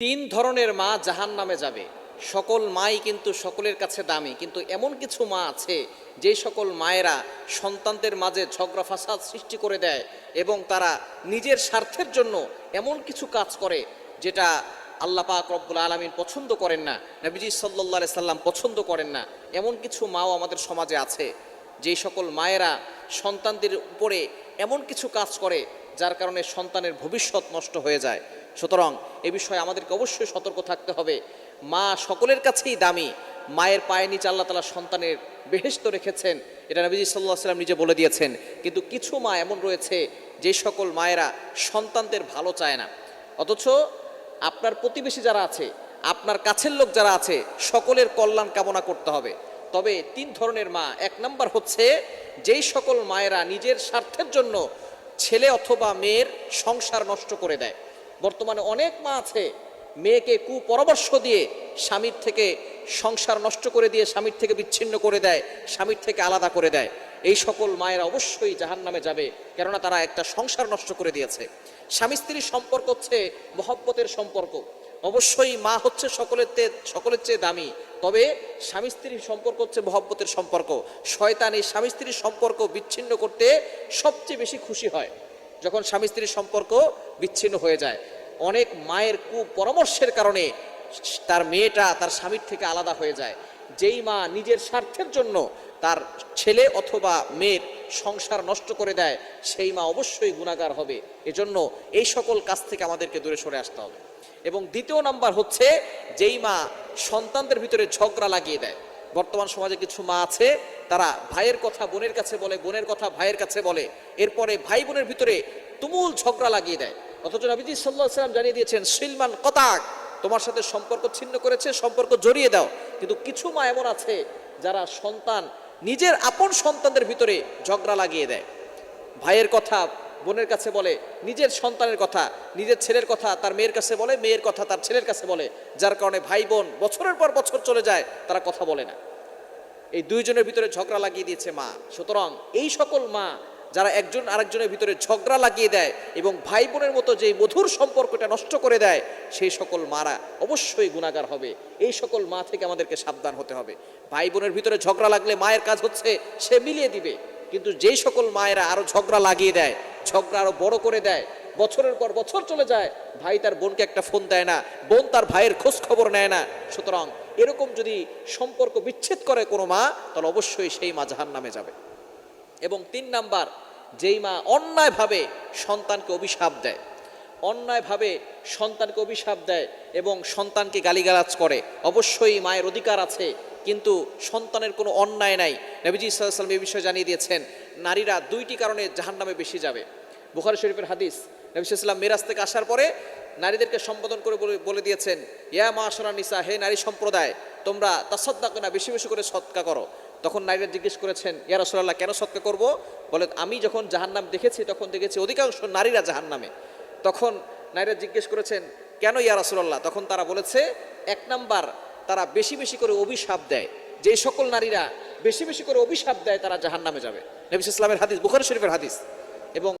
তিন ধরনের মা জাহান নামে যাবে। সকল মাই কিন্তু সকলের কাছে দামি, কিন্তু এমন কিছু মা আছে, যে সকল মায়েরা সন্তানদের মাঝে ঝগড়া ফাসাদ সৃষ্টি করে দেয় এবং তারা নিজের স্বার্থের জন্য এমন কিছু কাজ করে, যেটা আল্লাহ পাক রব্বুল আলমিন পছন্দ করেন না, নবীজি সাল্লা সাল্লাম পছন্দ করেন না। এমন কিছু মাও আমাদের সমাজে আছে যেই সকল মায়েরা সন্তানদের উপরে এমন কিছু কাজ করে, যার কারণে সন্তানের ভবিষ্যৎ নষ্ট হয়ে যায়। সুতরাং এ বিষয়ে আমাদেরকে অবশ্যই সতর্ক থাকতে হবে। মা সকলের কাছেই দামি। মায়ের পায়ে নিচে আল্লাহ তালা সন্তানের বেহেস্ত রেখেছেন। এটা নবীজি সাল্লাহ সাল্লাম নিজে বলে দিয়েছেন। কিন্তু কিছু মা এমন রয়েছে, যে সকল মায়েরা সন্তানদের ভালো চায় না। অথচ আপনার প্রতিবেশী যারা আছে, আপনার কাছের লোক যারা আছে, সকলের কল্যাণ কামনা করতে হবে। তবে তিন ধরনের মা। এক নাম্বার হচ্ছে, যেই সকল মায়েরা নিজের স্বার্থের জন্য ছেলে অথবা মেয়ের সংসার নষ্ট করে দেয়। বর্তমানে অনেক মা আছে, মেয়েকে কুপরামর্শ দিয়ে স্বামীর থেকে সংসার নষ্ট করে দিয়ে স্বামীর থেকে বিচ্ছিন্ন করে দেয়, স্বামীর থেকে আলাদা করে দেয়। এই সকল মায়েরা অবশ্যই জাহান নামে যাবে, কেননা তারা একটা সংসার নষ্ট করে দিয়েছে। স্বামী স্ত্রীর সম্পর্ক হচ্ছে মহব্বতের সম্পর্ক। অবশ্যই মা হচ্ছে সকলের সকলের চেয়ে দামি, তবে স্বামী স্ত্রীর সম্পর্ক হচ্ছে মহব্বতের সম্পর্ক। শয়তান এই স্বামী স্ত্রীর সম্পর্ক বিচ্ছিন্ন করতে সবচেয়ে বেশি খুশি হয়, যখন স্বামী স্ত্রীর সম্পর্ক বিচ্ছিন্ন হয়ে যায়। অনেক মায়ের কুপরামর্শের কারণে তার মেয়েটা তার স্বামীর থেকে আলাদা হয়ে যায়। যেই মা নিজের স্বার্থের জন্য তার ছেলে অথবা মেয়ের সংসার নষ্ট করে দেয়, সেই মা অবশ্যই গুণাগার হবে। এজন্য এই সকল কাজ থেকে আমাদেরকে দূরে সরে আসতে হবে। এবং দ্বিতীয় নাম্বার হচ্ছে, যেই মা সন্তানদের ভিতরে ঝগড়া লাগিয়ে দেয়। বর্তমান সমাজে কিছু মা আছে, তারা ভাইয়ের কথা বোনের কাছে বলে, বোনের কথা ভাইয়ের কাছে বলে, এরপরে ভাই বোনের ভিতরে তুমুল ঝগড়া লাগিয়ে দেয়। অথচ নবীজি সাল্লাহ সাল্লাম জানিয়ে দিয়েছেন, সিলমান কতাক, তোমার সাথে সম্পর্ক ছিন্ন করেছে, সম্পর্ক জড়িয়ে দাও। কিন্তু কিছু মা এমন আছে যারা সন্তান, নিজের আপন সন্তানদের ভিতরে ঝগড়া লাগিয়ে দেয়। ভাইয়ের কথা, বোনের কাছে বলে, নিজের সন্তানের কথা, নিজের ছেলের কথা তার মেয়ের কাছে বলে, মেয়ের কথা তার ছেলের কাছে বলে। যার কারণে ভাই বোন বছরের পর বছর চলে যায়, তারা কথা বলে না। এই দুইজনের ভিতরে ঝগড়া লাগিয়ে দিয়েছে মা। সুতরাং এই সকল মা যারা একজন আরেকজনের ভিতরে ঝগড়া লাগিয়ে দেয় এবং ভাই বোনের মতো যে মধুর সম্পর্কটা নষ্ট করে দেয় সেই সকল মারা অবশ্যই গুণাগার হবে। এই সকল মা থেকে আমাদেরকে সাবধান হতে হবে। ভাই বোনের ভিতরে ঝগড়া লাগলে মায়ের কাজ হচ্ছে সে মিলিয়ে দিবে। কিন্তু যেই সকল মায়েরা আরও ঝগড়া লাগিয়ে দেয়, ঝগড়া আরও বড় করে দেয়, বছরের পর বছর চলে যায়, ভাই তার বোনকে একটা ফোন দেয় না, বোন তার ভাইয়ের খোঁজ খবর নেয় না। সুতরাং এরকম যদি সম্পর্ক বিচ্ছেদ করে কোনো মা, তাহলে অবশ্যই সেই মা জাহান নামে যাবে। এবং তিন নাম্বার, যেই মা অন্যায়ভাবে সন্তানকে অভিশাপ দেয়। অন্যায়ভাবে সন্তানকে অভিশাপ দেয় এবং সন্তানকে গালিগালাজ করে। অবশ্যই মায়ের অধিকার আছে, কিন্তু সন্তানের কোনো অন্যায় নাই। নবীজি সাল্লাম এই বিষয়ে জানিয়ে দিয়েছেন, নারীরা দুইটি কারণে জাহান্নামে বেশি যাবে। বুখারি শরীফের হাদিস, নবী সাল্লাম মিরাজ থেকে আসার পরে নারীদেরকে সম্বোধন করে বলে- দিয়েছেন, ইয়া মা আসরা নিসা, হে নারী সম্প্রদায়, তোমরা তাসদ্দাক না বেশি বেশি করে সৎকা করো। তখন নারীরা জিজ্ঞেস করেছেন ইয়ার রসুল্লাহ কেন সৎকা করব? বলে, আমি যখন জাহান্নাম দেখেছি, তখন দেখেছি অধিকাংশ নারীরা জাহান্নামে। তখন নারীরা জিজ্ঞেস করেছেন, কেন ইয়া রসুল্লাহ তখন তারা বলেছে, এক নাম্বার, তারা বেশি বেশি করে অভিশাপ দেয়। যে সকল নারীরা বেশি বেশি করে অভিশাপ দেয়, তারা জাহান্নামে যাবে। নবিস ইসলামের হাদিস, বুখারি শরীফের হাদিস। এবং